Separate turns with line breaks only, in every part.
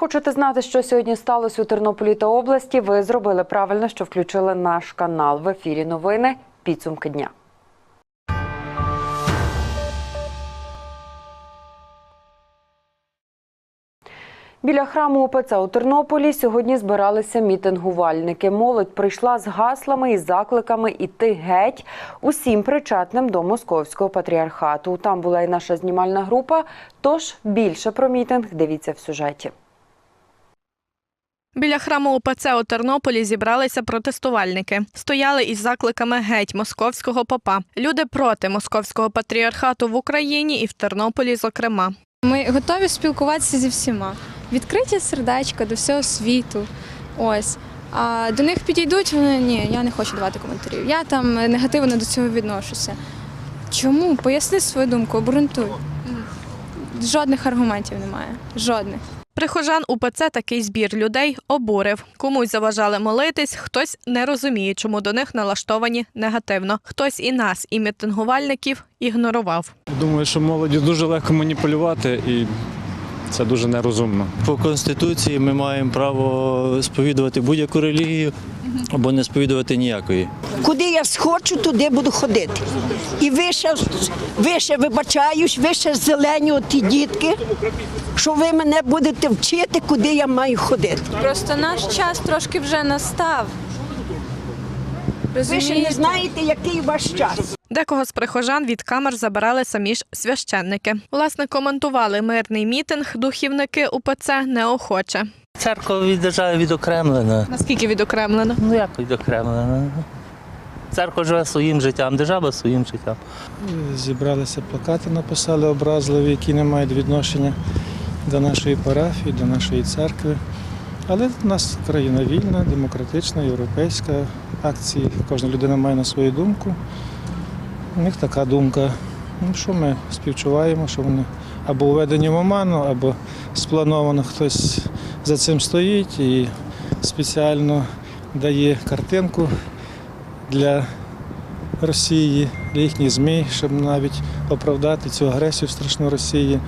Хочете знати, що сьогодні сталося у Тернополі та області? Ви зробили правильно, що включили наш канал в ефірі. Новини підсумки дня. Біля храму УПЦ у Тернополі сьогодні збиралися мітингувальники. Молодь прийшла з гаслами і закликами іти геть усім причетним до московського патріархату. Там була і наша знімальна група. Тож більше про мітинг дивіться в сюжеті.
Біля храму УПЦ у Тернополі зібралися протестувальники. Стояли із закликами геть московського попа. Люди проти московського патріархату в Україні і в Тернополі, зокрема.
Ми готові спілкуватися зі всіма. Відкриті сердечка до всього світу. Ось. А до них підійдуть, вони ні, я не хочу давати коментарів. Я там негативно до цього відношуся. Чому? Поясни свою думку, обґрунтуй. Жодних аргументів немає. Жодних.
Прихожан УПЦ такий збір людей обурив. Комусь заважали молитись, хтось не розуміє, чому до них налаштовані негативно. Хтось і нас, і мітингувальників ігнорував.
Думаю, що молоді дуже легко маніпулювати і це дуже нерозумно.
По конституції ми маємо право сповідувати будь-яку релігію або не сповідувати ніякої.
Куди я схочу, туди буду ходити. І ви ще, ви ще вибачаюсь, ви ще зелені оті дітки, що ви мене будете вчити, куди я маю ходити.
Просто наш час трошки вже настав.
Ви ще не знаєте, який ваш час.
Декого з прихожан від камер забирали самі ж священники. Власне, коментували мирний мітинг духівники УПЦ неохоче.
Церква від держави відокремлена.
Наскільки відокремлено?
Ну як відокремлена? Церква живе своїм життям, держава своїм життям.
Зібралися плакати, написали образливі, які не мають відношення до нашої парафії, до нашої церкви. Але в нас країна вільна, демократична, європейська. Акції, кожна людина має на свою думку. У них така думка. Ну, що ми співчуваємо, що вони або введені в оману, або сплановано хтось за цим стоїть і спеціально дає картинку для Росії, для їхніх ЗМІ, щоб навіть оправдати цю агресію страшну Росії.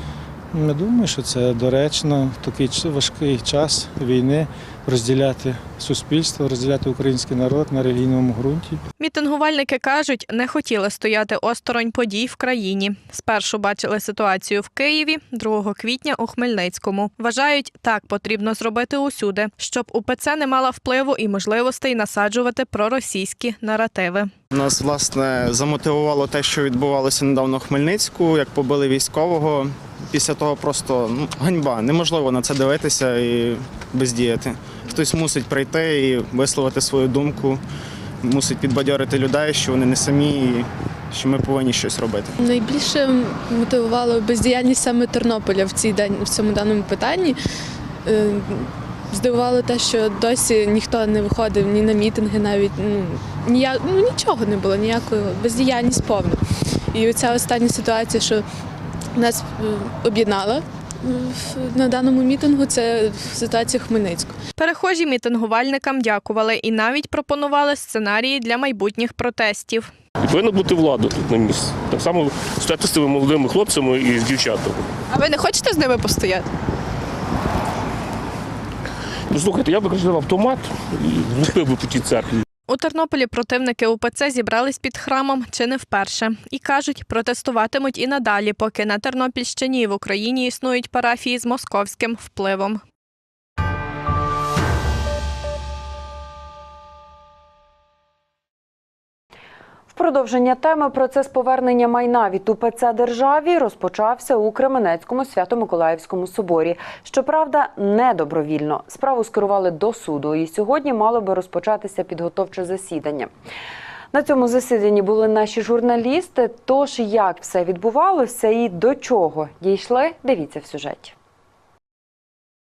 Не думаю, що це доречно в такий важкий час війни розділяти суспільство, розділяти український народ на релігійному ґрунті.
Мітингувальники кажуть, не хотіли стояти осторонь подій в країні. Спершу бачили ситуацію в Києві, 2 квітня у Хмельницькому. Вважають, так потрібно зробити усюди, щоб УПЦ не мала впливу і можливостей насаджувати проросійські наративи.
Нас власне замотивувало те, що відбувалося недавно в Хмельницьку, як побили військового. Після того просто ну, ганьба. Неможливо на це дивитися і бездіяти. Хтось мусить прийти і висловити свою думку, мусить підбадьорити людей, що вони не самі, і що ми повинні щось робити.
Найбільше мотивувало бездіяльність саме Тернополя в цій в цьому даному питанні. Е, Здивувало те, що досі ніхто не виходив ні на мітинги, навіть ну, ніяк, ну нічого не було, ніякої бездіяльність повна. І оця остання ситуація, що нас е, об'єднала е, на даному мітингу, це ситуація Хмельницького.
Перехожі мітингувальникам дякували і навіть пропонували сценарії для майбутніх протестів.
І повинна бути влада тут на місці. Так само стояти з цими молодими хлопцями і з дівчатами.
А ви не хочете з ними постояти?
Ну, слухайте, я б кричав автомат і влупив би по тій церкві.
У Тернополі противники УПЦ зібрались під храмом чи не вперше. І кажуть, протестуватимуть і надалі, поки на Тернопільщині і в Україні існують парафії з московським впливом.
Продовження теми процес повернення майна від УПЦ державі розпочався у Кременецькому Свято-Миколаївському соборі. Щоправда, не добровільно. Справу скерували до суду, і сьогодні мало би розпочатися підготовче засідання. На цьому засіданні були наші журналісти. Тож як все відбувалося і до чого дійшли, дивіться в сюжеті.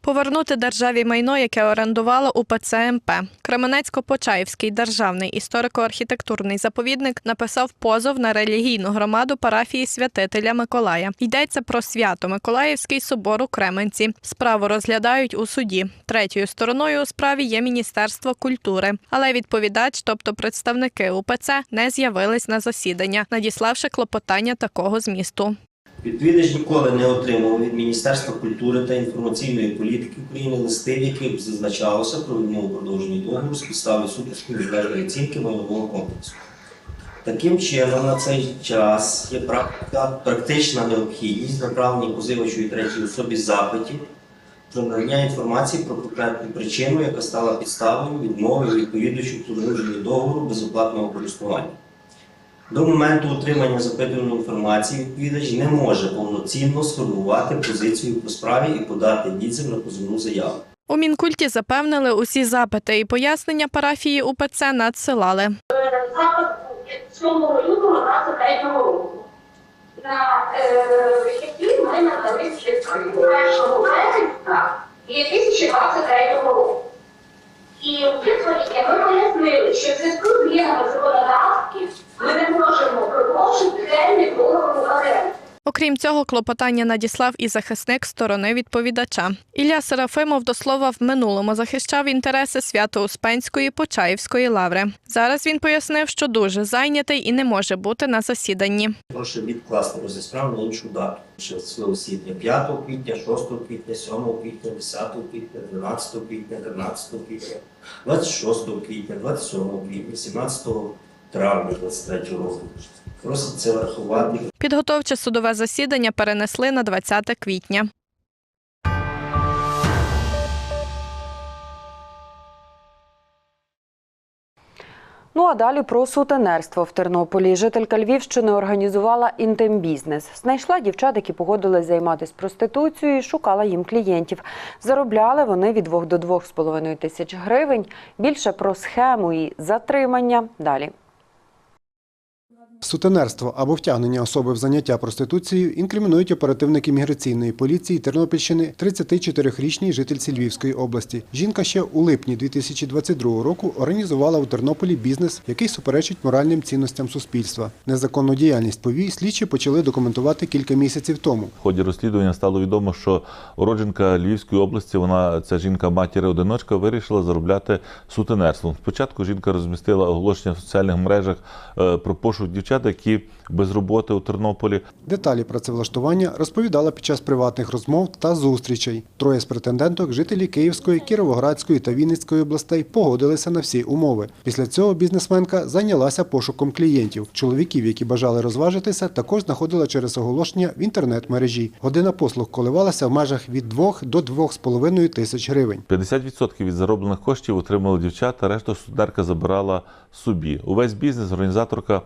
Повернути державі майно, яке орендувало УПЦ МП. Кременецько-Почаївський державний історико-архітектурний заповідник написав позов на релігійну громаду парафії святителя Миколая. Йдеться про свято Миколаївський собор у Кременці. Справу розглядають у суді. Третьою стороною у справі є Міністерство культури, але відповідач, тобто представники УПЦ, не з'явились на засідання, надіславши клопотання такого змісту.
Відповідач ніколи не отримав від Міністерства культури та інформаційної політики України листи, в яких зазначалося про відмову продовження договору з підстави суперської незалежної оцінки майнового комплексу. Таким чином, на цей час є практична необхідність направлення позивачу і третій особі запитів про надання інформації про конкретну причину, яка стала підставою відмови відповідачу продовження договору безоплатного користування. До моменту отримання запитуваної інформації відповідач не може повноцінно сформувати позицію по справі і подати відзив на позовну заяву.
У Мінкульті запевнили, усі запити і пояснення парафії УПЦ надсилали.
запит 7 лютого 23 року. На е, який ми надали ще 1 березня 2023 року. І в ми пояснили, що в зв'язку з змінами ми не можемо продовжити термін договору оренди.
Окрім цього, клопотання надіслав і захисник сторони відповідача. Ілля Серафимов до слова в минулому захищав інтереси Свято-Успенської Почаївської лаври. Зараз він пояснив, що дуже зайнятий і не може бути на засіданні.
Прошу відкласти розгляд справ на іншу дату. Своє освітня 5 квітня, 6 квітня, 7 квітня, 10 квітня, 12 квітня, 13 квітня, 26 квітня, 27 квітня, 17 травня 23 року. Просить це врахувати
Підготовче судове засідання перенесли на 20 квітня.
Ну а далі про сутенерство в Тернополі. Жителька Львівщини організувала інтим-бізнес. Знайшла дівчат, які погодились займатися проституцією, і шукала їм клієнтів. Заробляли вони від 2 до 2,5 тисяч гривень. Більше про схему і затримання далі.
Сутенерство або втягнення особи в заняття проституцією інкримінують оперативники міграційної поліції Тернопільщини 34-річній жительці Львівської області. Жінка ще у липні 2022 року організувала у Тернополі бізнес, який суперечить моральним цінностям суспільства. Незаконну діяльність повій слідчі почали документувати кілька місяців тому.
В ході розслідування стало відомо, що уродженка Львівської області, вона ця жінка матір-одиночка, вирішила заробляти сутенерством. Спочатку жінка розмістила оголошення в соціальних мережах е, про пошук дівчат, які без роботи у Тернополі.
Деталі працевлаштування розповідала під час приватних розмов та зустрічей. Троє з претенденток, жителі Київської, Кіровоградської та Вінницької областей, погодилися на всі умови. Після цього бізнесменка зайнялася пошуком клієнтів. Чоловіків, які бажали розважитися, також знаходила через оголошення в інтернет-мережі. Година послуг коливалася в межах від 2 до 2,5 тисяч гривень.
50% від зароблених коштів отримали дівчата, решту студентка забирала собі. Увесь бізнес організаторка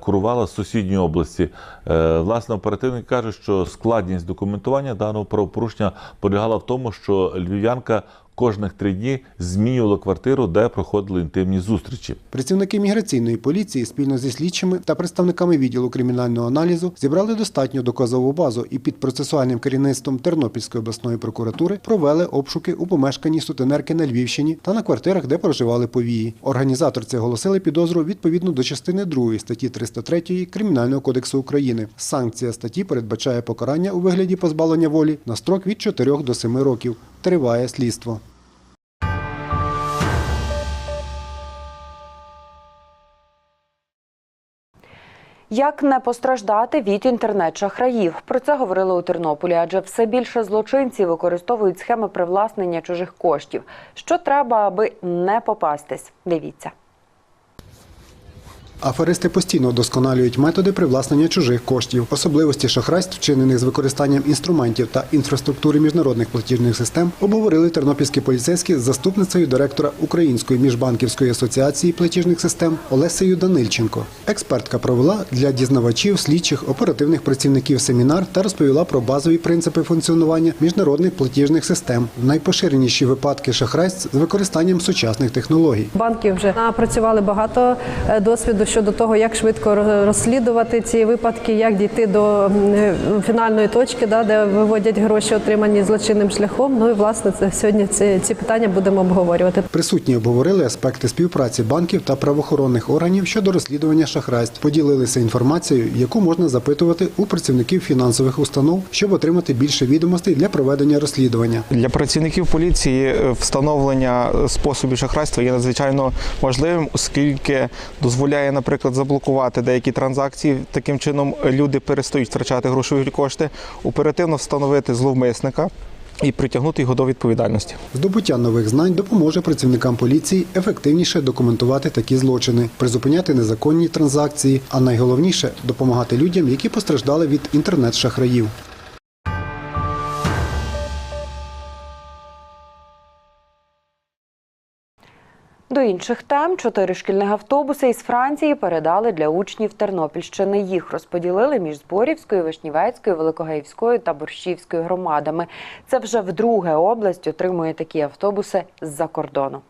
курувала з сусідньої області. Е, Власне, оперативник каже, що складність документування даного правопорушення полягала в тому, що львів'янка кожних три дні змінювала квартиру, де проходили інтимні зустрічі.
Працівники міграційної поліції спільно зі слідчими та представниками відділу кримінального аналізу зібрали достатню доказову базу і під процесуальним керівництвом Тернопільської обласної прокуратури провели обшуки у помешканні сутенерки на Львівщині та на квартирах, де проживали повії. Організаторці оголосили підозру відповідно до частини 2 статті 303 Кримінального кодексу України. Санкція статті передбачає покарання у вигляді позбавлення волі на строк від 4 до 7 років. Триває слідство.
Як не постраждати від інтернет-шахраїв? Про це говорили у Тернополі, адже все більше злочинців використовують схеми привласнення чужих коштів. Що треба, аби не попастись? Дивіться.
Аферисти постійно вдосконалюють методи привласнення чужих коштів, особливості шахрайств, вчинених з використанням інструментів та інфраструктури міжнародних платіжних систем, обговорили тернопільські поліцейські з заступницею директора Української міжбанківської асоціації платіжних систем Олесею Данильченко. Експертка провела для дізнавачів, слідчих, оперативних працівників семінар та розповіла про базові принципи функціонування міжнародних платіжних систем, найпоширеніші випадки шахрайств з використанням сучасних технологій.
Банки вже напрацювали багато е, досвіду щодо того, як швидко розслідувати ці випадки, як дійти до е, фінальної точки, да, де виводять гроші, отримані злочинним шляхом. Ну і власне це сьогодні ці, ці питання будемо обговорювати.
Присутні обговорили аспекти співпраці банків та правоохоронних органів щодо розслідування шахрайств. Поділилися інформацією, яку можна запитувати у працівників фінансових установ, щоб отримати більше відомостей для проведення розслідування.
Для працівників поліції е, встановлення способів шахрайства є надзвичайно важливим, оскільки дозволяє, наприклад, заблокувати деякі транзакції. Таким чином люди перестають втрачати грошові кошти, оперативно встановити зловмисника і притягнути його до відповідальності.
Здобуття нових знань допоможе працівникам поліції ефективніше документувати такі злочини, призупиняти незаконні транзакції, а найголовніше допомагати людям, які постраждали від інтернет-шахраїв.
До інших тем чотири шкільних автобуси із Франції передали для учнів Тернопільщини. Їх розподілили між Зборівською, Вишнівецькою, Великогаївською та Борщівською громадами. Це вже вдруге область отримує такі автобуси з-за кордону.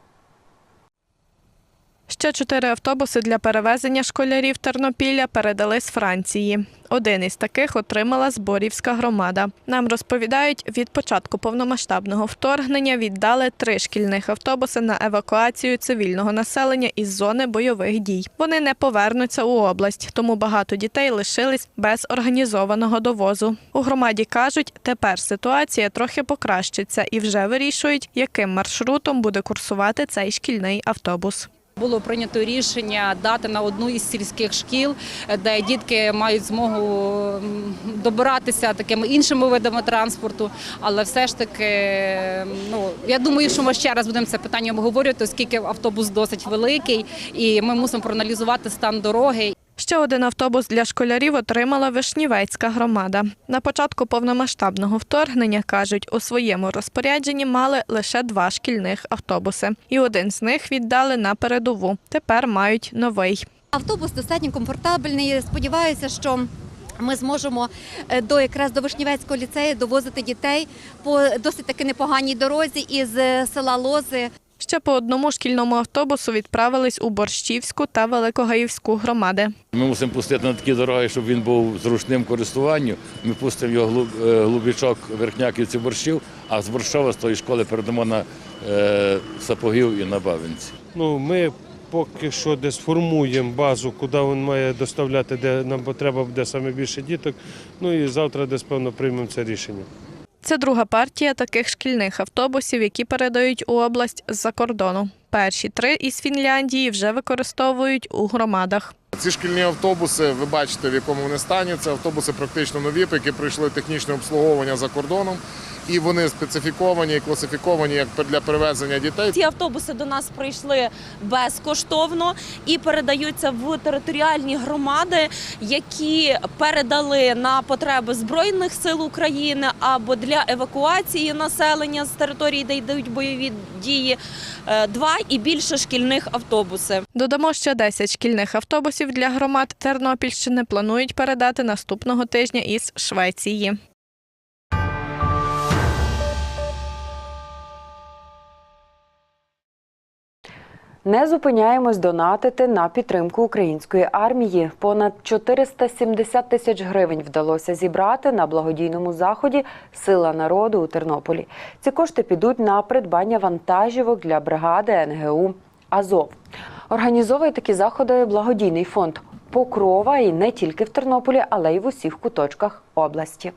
Ще чотири автобуси для перевезення школярів Тернопілля передали з Франції. Один із таких отримала Зборівська громада. Нам розповідають, від початку повномасштабного вторгнення віддали три шкільних автобуси на евакуацію цивільного населення із зони бойових дій. Вони не повернуться у область, тому багато дітей лишились без організованого довозу. У громаді кажуть, тепер ситуація трохи покращиться і вже вирішують, яким маршрутом буде курсувати цей шкільний автобус.
Було прийнято рішення дати на одну із сільських шкіл, де дітки мають змогу добиратися такими іншими видами транспорту. Але все ж таки, ну я думаю, що ми ще раз будемо це питання обговорювати, оскільки автобус досить великий, і ми мусимо проаналізувати стан дороги.
Ще один автобус для школярів отримала Вишнівецька громада. На початку повномасштабного вторгнення кажуть, у своєму розпорядженні мали лише два шкільних автобуси, і один з них віддали на передову. Тепер мають новий.
Автобус достатньо комфортабельний. Сподіваюся, що ми зможемо е, до якраз до Вишнівецького ліцею довозити дітей по досить таки непоганій дорозі із е, села Лози.
Ще по одному шкільному автобусу відправились у Борщівську та Великогаївську громади.
Ми мусимо пустити на такі дороги, щоб він був зручним користуванню. Ми пустимо його е, глубічок верхняківці борщів, а з борщова з тої школи передамо на е, сапогів і на бавинці.
Ну, ми поки що десь формуємо базу, куди він має доставляти, де нам потреба буде саме більше діток. Ну і завтра десь певно приймемо це рішення.
Це друга партія таких шкільних автобусів, які передають у область з-за кордону. Перші три із Фінляндії вже використовують у громадах.
Ці шкільні автобуси, ви бачите, в якому вони стані. Це автобуси практично нові, які пройшли технічне обслуговування за кордоном. І вони специфіковані і класифіковані як для перевезення дітей.
Ці автобуси до нас прийшли безкоштовно і передаються в територіальні громади, які передали на потреби Збройних сил України або для евакуації населення з території, де йдуть бойові дії, е, два і більше шкільних автобуси.
Додамо ще 10 шкільних автобусів для громад Тернопільщини планують передати наступного тижня із Швеції.
Не зупиняємось донатити на підтримку української армії. Понад 470 тисяч гривень вдалося зібрати на благодійному заході Сила народу у Тернополі. Ці кошти підуть на придбання вантажівок для бригади НГУ Азов. Організовує такі заходи благодійний фонд Покрова і не тільки в Тернополі, але й в усіх куточках області.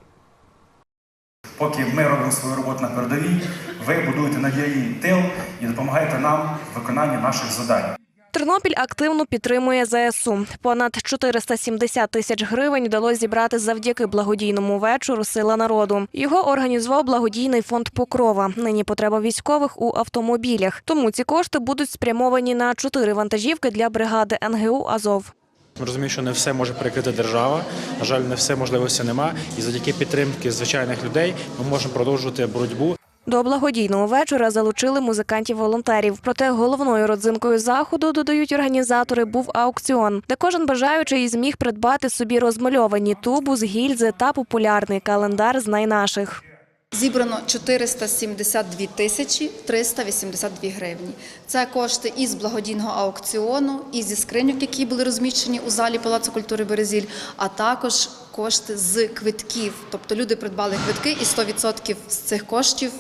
Поки ми робимо свою роботу на передовій, ви будуєте надійний тил і допомагаєте нам в виконанні наших завдань.
Тернопіль активно підтримує ЗСУ. Понад 470 тисяч гривень вдалося зібрати завдяки благодійному вечору Сила народу. Його організував благодійний фонд Покрова. Нині потреба військових у автомобілях. Тому ці кошти будуть спрямовані на чотири вантажівки для бригади НГУ Азов.
Ми розуміємо, що не все може перекрити держава. На жаль, не все можливості нема. І завдяки підтримки звичайних людей ми можемо продовжувати боротьбу.
До благодійного вечора залучили музикантів-волонтерів. Проте головною родзинкою заходу, додають організатори, був аукціон, де кожен бажаючий зміг придбати собі розмальовані тубус, гільзи та популярний календар «Знай наших».
Зібрано 472 тисячі 382 гривні. Це кошти із благодійного аукціону, і зі скриньок, які були розміщені у залі Палацу культури Березіль, а також кошти з квитків. Тобто люди придбали квитки, і 100% з цих коштів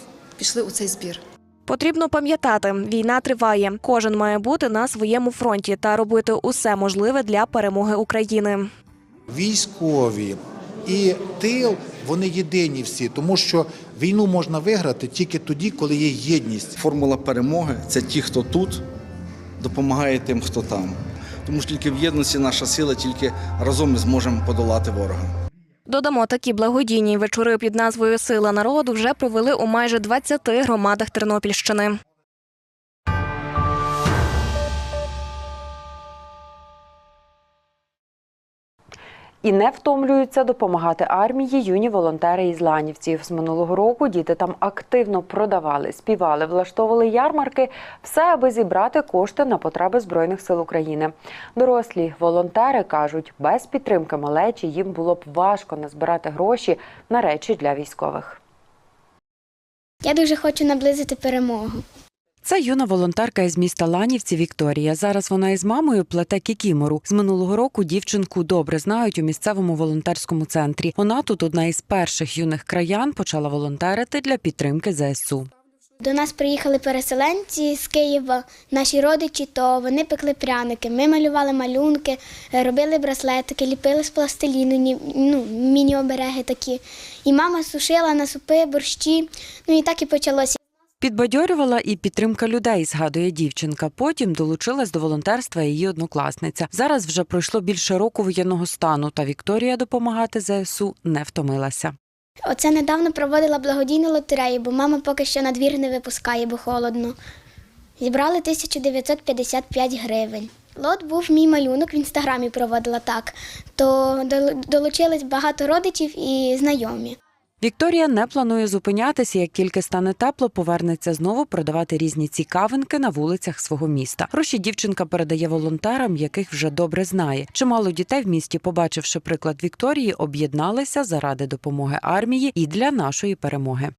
пішли у цей збір.
Потрібно пам'ятати, війна триває. Кожен має бути на своєму фронті та робити усе можливе для перемоги України.
військові і тил вони єдині всі, тому що війну можна виграти тільки тоді, коли є єдність.
Формула перемоги це ті, хто тут допомагає тим, хто там. Тому що тільки в єдності наша сила, тільки разом ми зможемо подолати ворога.
Додамо, такі благодійні вечори під назвою Сила народу вже провели у майже 20 громадах Тернопільщини.
І не втомлюються допомагати армії юні волонтери із Ланівців. З минулого року діти там активно продавали, співали, влаштовували ярмарки, все аби зібрати кошти на потреби Збройних сил України. Дорослі волонтери кажуть, без підтримки малечі їм було б важко назбирати гроші на речі для військових.
Я дуже хочу наблизити перемогу.
Це юна волонтерка із міста Ланівці Вікторія. Зараз вона із мамою плете кікімору. З минулого року дівчинку добре знають у місцевому волонтерському центрі. Вона тут одна із перших юних краян почала волонтерити для підтримки ЗСУ.
До нас приїхали переселенці з Києва, наші родичі, то вони пекли пряники. Ми малювали малюнки, робили браслетики, ліпили з пластиліну, ну, міні-обереги такі. І мама сушила на супи, борщі. Ну і так і почалося.
Підбадьорювала і підтримка людей, згадує дівчинка. Потім долучилась до волонтерства її однокласниця. Зараз вже пройшло більше року воєнного стану, та Вікторія допомагати ЗСУ не втомилася.
Оце недавно проводила благодійну лотерею, бо мама поки що на двір не випускає, бо холодно. Зібрали 1955 гривень. Лот був мій малюнок, в інстаграмі проводила так. То долучились багато родичів і знайомі.
Вікторія не планує зупинятися, як тільки стане тепло, повернеться знову продавати різні цікавинки на вулицях свого міста. Гроші дівчинка передає волонтерам, яких вже добре знає. Чимало дітей в місті, побачивши приклад Вікторії, об'єдналися заради допомоги армії і для нашої перемоги.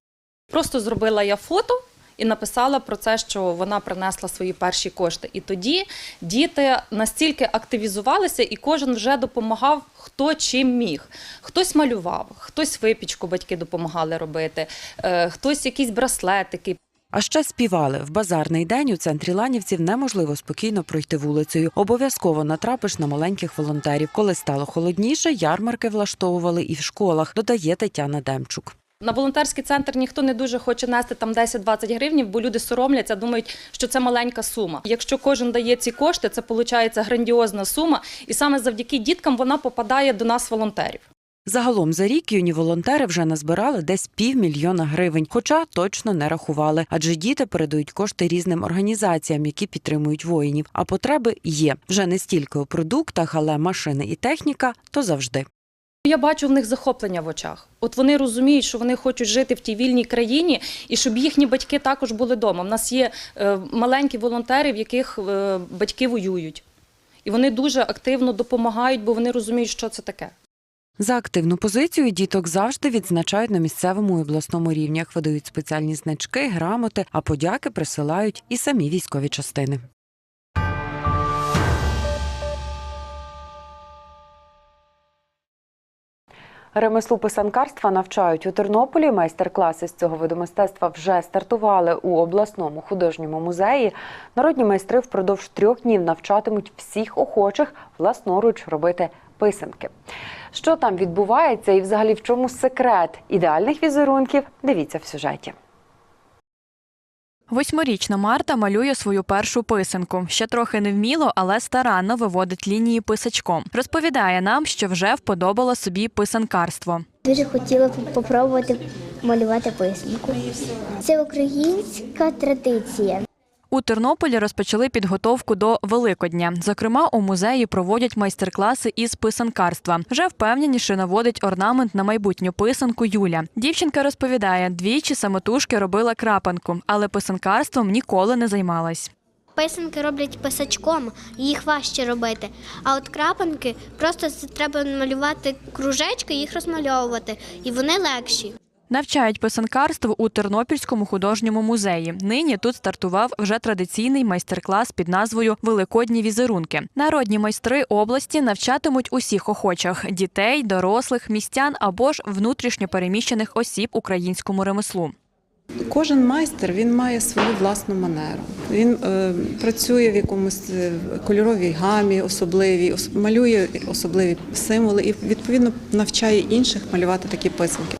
Просто зробила я фото і написала про це, що вона принесла свої перші кошти. І тоді діти настільки активізувалися, і кожен вже допомагав, хто чим міг. Хтось малював, хтось випічку батьки допомагали робити, е, хтось якісь браслетики.
А ще співали в базарний день у центрі Ланівців неможливо спокійно пройти вулицею. Обов'язково натрапиш на маленьких волонтерів. Коли стало холодніше, ярмарки влаштовували і в школах. Додає Тетяна Демчук.
На волонтерський центр ніхто не дуже хоче нести там 10-20 гривень, бо люди соромляться, думають, що це маленька сума. Якщо кожен дає ці кошти, це виходить грандіозна сума, і саме завдяки діткам вона попадає до нас волонтерів.
Загалом за рік юні волонтери вже назбирали десь півмільйона гривень, хоча точно не рахували, адже діти передають кошти різним організаціям, які підтримують воїнів. А потреби є вже не стільки у продуктах, але машини і техніка то завжди.
Я бачу в них захоплення в очах. От вони розуміють, що вони хочуть жити в тій вільній країні, і щоб їхні батьки також були вдома. У нас є е, маленькі волонтери, в яких е, батьки воюють. І вони дуже активно допомагають, бо вони розуміють, що це таке.
За активну позицію діток завжди відзначають на місцевому і обласному рівнях, видають спеціальні значки, грамоти, а подяки присилають і самі військові частини. Ремеслу писанкарства навчають у Тернополі. Майстер-класи з цього виду мистецтва вже стартували у обласному художньому музеї. Народні майстри впродовж трьох днів навчатимуть всіх охочих власноруч робити писанки. Що там відбувається і взагалі в чому секрет ідеальних візерунків? Дивіться в сюжеті.
Восьмирічна Марта малює свою першу писанку. Ще трохи невміло, але старанно виводить лінії писачком. Розповідає нам, що вже вподобало собі писанкарство.
Дуже хотіла спробувати малювати писанку. Це українська традиція.
У Тернополі розпочали підготовку до Великодня. Зокрема, у музеї проводять майстер-класи із писанкарства. Вже впевненіше наводить орнамент на майбутню писанку Юля. Дівчинка розповідає, двічі самотужки робила крапанку, але писанкарством ніколи не займалась.
Писанки роблять писачком, їх важче робити. А от крапанки просто треба малювати кружечки, їх розмальовувати, і вони легші.
Навчають писанкарству у Тернопільському художньому музеї. Нині тут стартував вже традиційний майстер-клас під назвою Великодні візерунки. Народні майстри області навчатимуть усіх охочих дітей, дорослих, містян або ж внутрішньо переміщених осіб українському ремеслу.
Кожен майстер він має свою власну манеру. Він е, працює в якомусь е, кольоровій гамі, особливій, ос- малює особливі символи і відповідно навчає інших малювати такі писанки.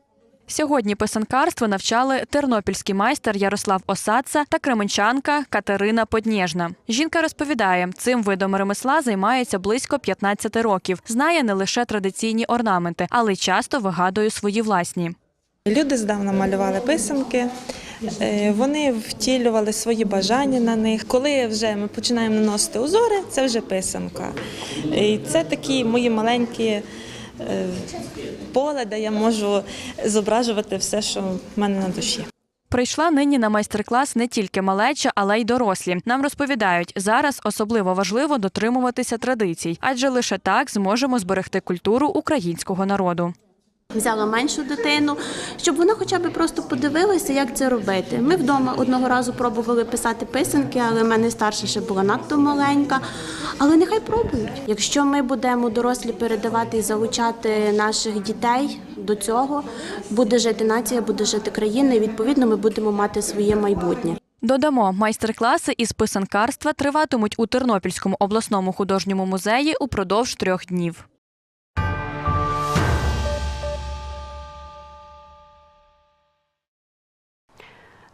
Сьогодні писанкарство навчали тернопільський майстер Ярослав Осадца та кременчанка Катерина Поднєжна. Жінка розповідає, цим видом ремесла займається близько 15 років. Знає не лише традиційні орнаменти, але й часто вигадує свої власні.
Люди здавна малювали писанки, е, вони втілювали свої бажання на них. Коли вже ми починаємо наносити узори, це вже писанка. І це такі мої маленькі поле, де я можу зображувати все, що в мене на душі.
Прийшла нині на майстер-клас не тільки малеча, але й дорослі. Нам розповідають, зараз особливо важливо дотримуватися традицій, адже лише так зможемо зберегти культуру українського народу.
Взяла меншу дитину, щоб вона хоча б просто подивилася, як це робити. Ми вдома одного разу пробували писати писанки, але в мене старша ще була надто маленька. Але нехай пробують. Якщо ми будемо дорослі передавати і залучати наших дітей до цього, буде жити нація, буде жити країна, і відповідно ми будемо мати своє майбутнє.
Додамо, майстер-класи із писанкарства триватимуть у Тернопільському обласному художньому музеї упродовж трьох днів.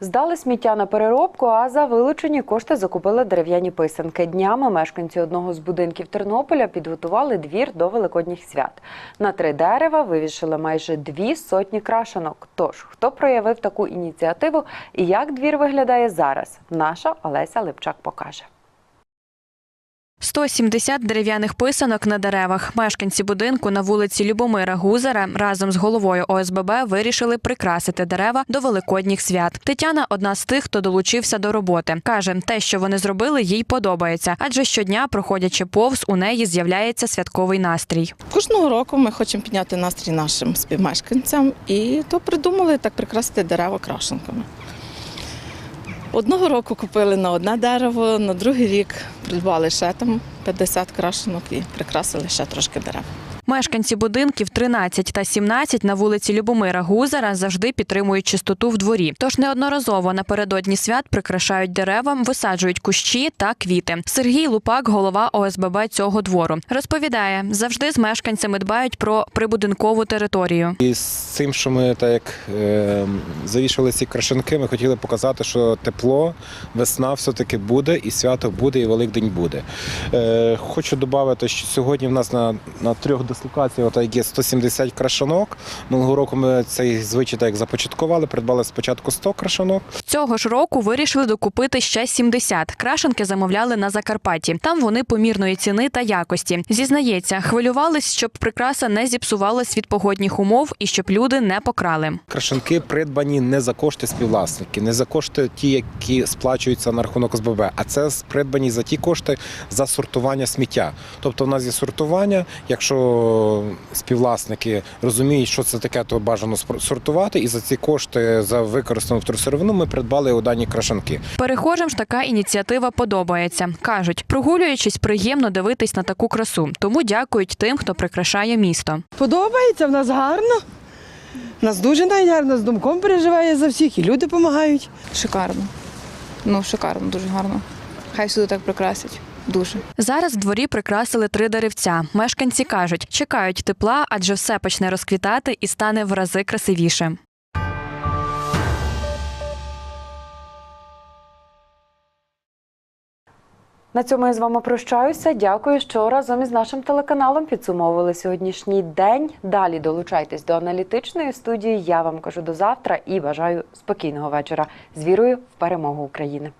Здали сміття на переробку, а за вилучені кошти закупили дерев'яні писанки. Днями мешканці одного з будинків Тернополя підготували двір до великодніх свят. На три дерева вивішили майже дві сотні крашенок. Тож, хто проявив таку ініціативу і як двір виглядає зараз, наша Олеся Липчак покаже.
170 дерев'яних писанок на деревах. Мешканці будинку на вулиці Любомира Гузера разом з головою ОСББ вирішили прикрасити дерева до великодніх свят. Тетяна одна з тих, хто долучився до роботи. Каже, те, що вони зробили, їй подобається, адже щодня, проходячи повз, у неї з'являється святковий настрій.
Кожного року ми хочемо підняти настрій нашим співмешканцям і то придумали так прикрасити дерева крашенками. Одного року купили на одне дерево, на другий рік придбали ще там 50 крашенок і прикрасили ще трошки дерев.
Мешканці будинків 13 та 17 на вулиці Любомира Гузера завжди підтримують чистоту в дворі. Тож неодноразово напередодні свят прикрашають деревам, висаджують кущі та квіти. Сергій Лупак, голова ОСББ цього двору, розповідає, завжди з мешканцями дбають про прибудинкову територію.
І з цим, що ми так як е, завішали ці крашенки, ми хотіли показати, що тепло, весна все-таки буде, і свято буде, і Великдень буде. Е, хочу додати, що сьогодні в нас на, на трьох дислокаціях от, є 170 крашенок. Минулого року ми цей звичай так започаткували, придбали спочатку 100 крашенок.
Цього ж року вирішили докупити ще 70. Крашенки замовляли на Закарпатті. Там вони помірної ціни та якості. Зізнається, хвилювались, щоб прикраса не зіпсувалась від погодних умов і щоб люди не покрали.
Крашенки придбані не за кошти співвласників, не за кошти ті, які сплачуються на рахунок СББ, а це придбані за ті кошти за сортування сміття. Тобто, в нас є сортування. Якщо співвласники розуміють, що це таке, то бажано сортувати. І за ці кошти за використану вторсировину ми придбали у дані крашенки.
Перехожим ж така ініціатива подобається. кажуть, прогулюючись, приємно дивитись на таку красу. Тому дякують тим, хто прикрашає місто.
Подобається, в нас гарно. Нас дуже навіть гарно, з думком переживає за всіх, і люди допомагають.
Шикарно. Ну, шикарно, дуже гарно. Хай сюди так прикрасять. Дуже.
Зараз в дворі прикрасили три деревця. Мешканці кажуть, чекають тепла, адже все почне розквітати і стане в рази красивіше.
На цьому я з вами прощаюся. Дякую, що разом із нашим телеканалом підсумовували сьогоднішній день. Далі долучайтесь до аналітичної студії. Я вам кажу до завтра і бажаю спокійного вечора з вірою в перемогу України.